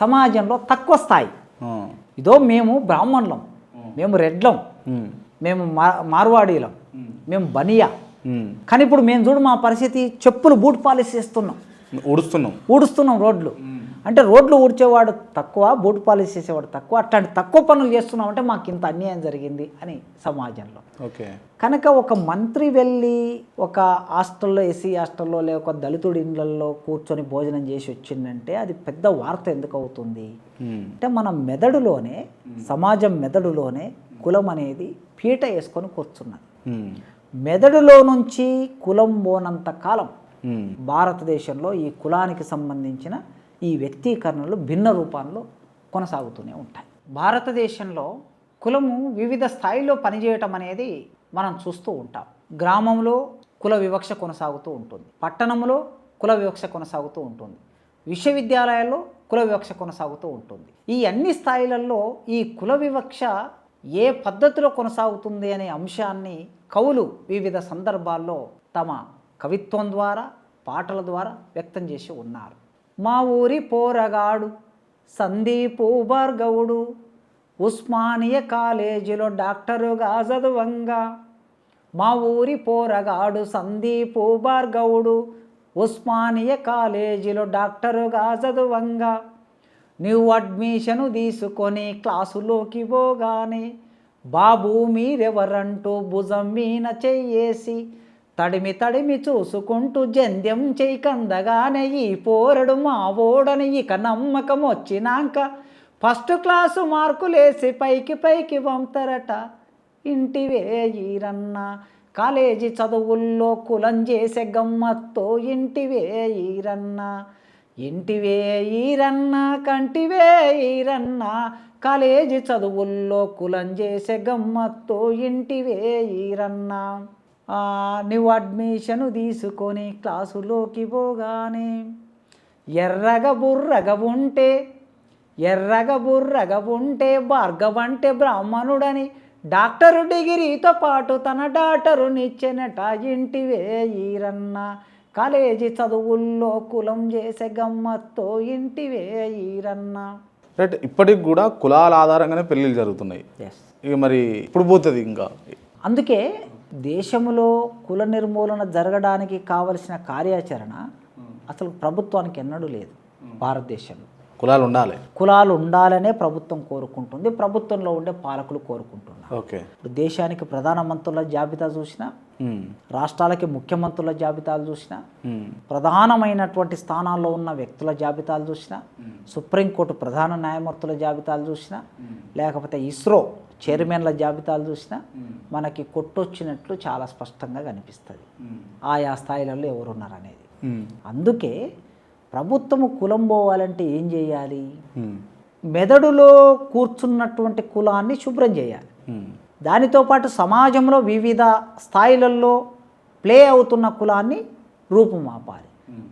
సమాజంలో తక్కువ స్థాయి. ఇదో మేము బ్రాహ్మణులం మేము రెడ్లం. మేము మార్వాడీలం మేము బనియా. కానీ ఇప్పుడు మేము చూడు మా పరిస్థితి చెప్పులు బూట్ పాలిష్ చేస్తున్నాం. ఉడుస్తున్నాం. ఊడుస్తున్నాం రోడ్లు. అంటే రోడ్లు ఊడ్చేవాడు తక్కువ బూట్ పాలిష్ చేసేవాడు తక్కువ అట్లాంటి తక్కువ పనులు చేస్తున్నాం అంటే మాకు ఇంత అన్యాయం జరిగింది అని సమాజంలో ఓకే కనుక ఒక మంత్రి వెళ్ళి ఒక హాస్టల్లో ఎస్సీ హాస్టల్లో లేక దళితుడి ఇళ్ళల్లో కూర్చొని భోజనం చేసి వచ్చిందంటే అది పెద్ద వార్త ఎందుకు అవుతుంది. అంటే మన మెదడులోనే సమాజం మెదడులోనే కులం అనేది పీట వేసుకొని కూర్చున్నది. మెదడులో నుంచి కులం పోనంత కాలం. భారతదేశంలో ఈ కులానికి సంబంధించిన ఈ వ్యక్తీకరణలు భిన్న రూపాల్లో కొనసాగుతూనే ఉంటాయి. భారతదేశంలో కులము వివిధ స్థాయిలో పనిచేయటం అనేది మనం చూస్తూ ఉంటాం. గ్రామంలో కుల వివక్ష కొనసాగుతూ ఉంటుంది. పట్టణంలో కుల వివక్ష కొనసాగుతూ ఉంటుంది. విశ్వవిద్యాలయాల్లో కుల వివక్ష కొనసాగుతూ ఉంటుంది. ఈ అన్ని స్థాయిలలో ఈ కుల వివక్ష ఏ పద్ధతిలో కొనసాగుతుంది అనే అంశాన్ని కవులు వివిధ సందర్భాల్లో తమ కవిత్వం ద్వారా పాటల ద్వారా వ్యక్తం చేసి ఉన్నారు. మా ఊరి పోరగాడు సందీపు భార్గవుడు ఉస్మానియా కాలేజీలో డాక్టరుగా చదువంగా. మా ఊరి పోరగాడు సందీపు భార్గవుడు ఉస్మానియా కాలేజీలో డాక్టరుగా చదువంగా. నువ్వు అడ్మిషను తీసుకొని క్లాసులోకి పోగానే బాబు మీరెవరంటూ భుజం మీన చెయ్యేసి తడిమి తడిమి చూసుకుంటూ జంధ్యం చెయ్యి కందగానే ఈ పోరడు మా ఓడని ఇక నమ్మకం వచ్చినాక ఫస్ట్ క్లాసు మార్కులేసి పైకి పైకి పంపుతారట ఇంటివే ఈరన్న కాలేజీ చదువుల్లో కులం చేసే గమ్మత్తో ఇంటివే ఈరన్న ఇంటివే ఈరన్న కంటివే ఈరన్న కాలేజీ చదువుల్లో కులం చేసే గమ్మత్తో ఇంటివే ఈరన్నా నువ్వు అడ్మిషను తీసుకొని క్లాసులోకి పోగానే ఎర్రగ బుర్రగ ఉంటే ఎర్రగ బుర్రగ ఉంటే భార్గవంటే బ్రాహ్మణుడని డాక్టరు డిగ్రీతో పాటు తన డాక్టరునిచ్చెనట ఇంటివే ఈరన్న కాలేజీ చదువుల్లో కులం చేసే గమ్మత్తో ఇంటివే ఈరన్న రైట్ ఇప్పటికి కూడా కులాల ఆధారంగానే పెళ్ళిళ్ళు జరుగుతున్నాయి. ఇక మరి ఇప్పుడు పోతుంది ఇంకా. అందుకే దేశంలో కుల నిర్మూలన జరగడానికి కావలసిన కార్యాచరణ అసలు ప్రభుత్వానికి ఎన్నడూ లేదు భారతదేశంలో. కులాలు ఉండాలి కులాలు ఉండాలనే ప్రభుత్వం కోరుకుంటుంది ప్రభుత్వంలో ఉండే పాలకులు కోరుకుంటున్నారు. ఓకే. ఇప్పుడు దేశానికి ప్రధానమంత్రుల జాబితా చూసినా. రాష్ట్రాలకి ముఖ్యమంత్రుల జాబితాలు చూసినా. ప్రధానమైనటువంటి స్థానాల్లో ఉన్న వ్యక్తుల జాబితాలు చూసినా సుప్రీంకోర్టు ప్రధాన న్యాయమూర్తుల జాబితాలు చూసినా లేకపోతే ఇస్రో చైర్మన్ల జాబితాలు చూసినా మనకి కొట్టొచ్చినట్లు చాలా స్పష్టంగా కనిపిస్తుంది. ఆయా స్థాయిలలో ఎవరున్నారు అనేది. అందుకే ప్రభుత్వము కులం పోవాలంటే ఏం చేయాలి. మెదడులో కూర్చున్నటువంటి కులాన్ని శుభ్రం చేయాలి. దానితో పాటు సమాజంలో వివిధ స్థాయిలలో ప్లే అవుతున్న కులాన్ని రూపుమాపాలి.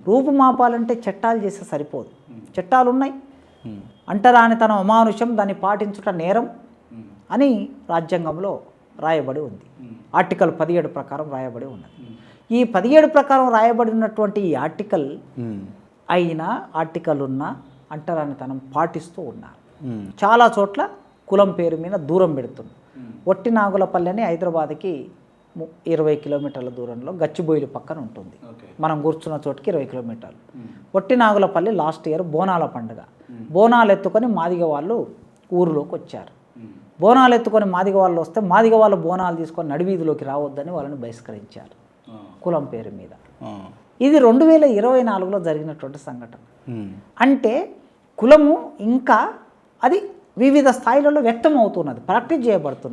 రూపుమాపాలంటే చట్టాలు చేస్తే సరిపోదు. చట్టాలు ఉన్నాయి. అంటరాని తన అమానుషం దాన్ని పాటించుట నేరం అని రాజ్యాంగంలో రాయబడి ఉంది. ఆర్టికల్ పదిహేడు ప్రకారం రాయబడి ఉన్నది. ఈ పదిహేడు ప్రకారం రాయబడి ఉన్నటువంటి ఈ ఆర్టికల్. అయినా ఆర్టికల్ ఉన్న అంటరానితనం పాటిస్తూ ఉన్నారు. చాలా చోట్ల కులం పేరు మీద దూరం పెడుతుంది. ఒట్టి నాగులపల్లి హైదరాబాద్కి ము- ఇరవై కిలోమీటర్ల దూరంలో గచ్చిబోయిలు పక్కన ఉంటుంది. మనం కూర్చున్న చోటుకి ఇరవై కిలోమీటర్లు. ఒట్టి నాగులపల్లి లాస్ట్ ఇయర్ బోనాల పండుగ. బోనాలు ఎత్తుకొని మాదిగ వాళ్ళు ఊరిలోకి వచ్చారు బోనాలు ఎత్తుకొని మాదిగ వాళ్ళు వస్తే మాదిగ వాళ్ళు బోనాలు తీసుకొని నడివీధిలోకి రావద్దని వాళ్ళని బహిష్కరించారు కులం పేరు మీద. ఇది రెండు వేల ఇరవై నాలుగులో జరిగినటువంటి సంఘటన. అంటే కులము ఇంకా అది వివిధ స్థాయిలలో వ్యక్తం అవుతున్నది ప్రాక్టీస్ చేయబడుతున్నది